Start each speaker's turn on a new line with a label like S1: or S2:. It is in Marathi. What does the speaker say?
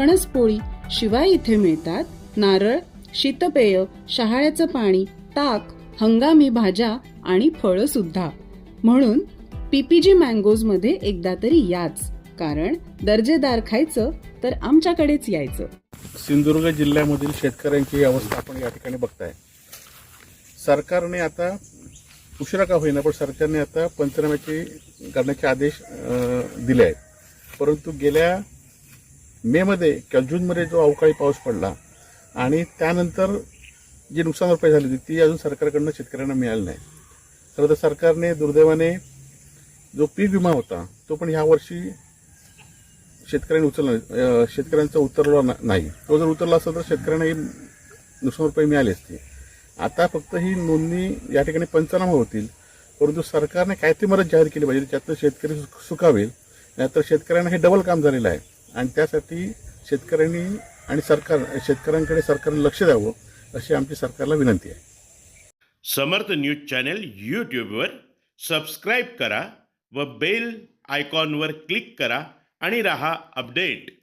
S1: फणसपोळी शिवाय इथे मिळतात. नारळ शीतपेय शहाळ्याचं पाणी ताक हंगामी भाज्या आणि फळं सुद्धा. म्हणून पीपीजी मँगोजमध्ये एकदा तरी याच. कारण दर्जेदार खायचं तर आमच्याकडेच यायचं.
S2: सिंधुदुर्ग जिल्ह्यामधील शेतकऱ्यांची अवस्था आपण या ठिकाणी बघताय. सरकारने आता उशिरा का होईना पण सरकारने आता पंचनाम्याचे करण्याचे आदेश दिले आहेत. परंतु गेल्या मेमध्ये किंवा जूनमध्ये जो अवकाळी पाऊस पडला आणि त्यानंतर जी नुकसान भरपाई झाली होती ती अजून सरकारकडनं शेतकऱ्यांना मिळाली नाही. खरं तर सरकारने दुर्दैवाने जो पीक विमा होता तो पण ह्या वर्षी शेतकऱ्यांनी उचलला शेतकऱ्यांचा उतरला नाही. तो जर उतरला असता तर शेतकऱ्यांना ही नुकसान भरपाई मिळाली असती. आता फक्त ही नोंदणी या ठिकाणी पंचनामा होतील परंतु सरकारने काय ती मदत जाहीर केली पाहिजे त्यातनं शेतकरी सु- सुखावेल नाहीतर शेतकऱ्यांना हे डबल काम झालेलं आहे. आणि त्यासाठी शेतकऱ्यांनी आणि सरकार शेतकऱ्यांकडे सरकारने लक्ष द्यावं अशी आमची सरकारला विनंती आहे.
S3: समर्थ न्यूज चॅनेल यूट्यूबवर सबस्क्राईब करा व बेल आयकॉनवर क्लिक करा आणि रहा अपडेट.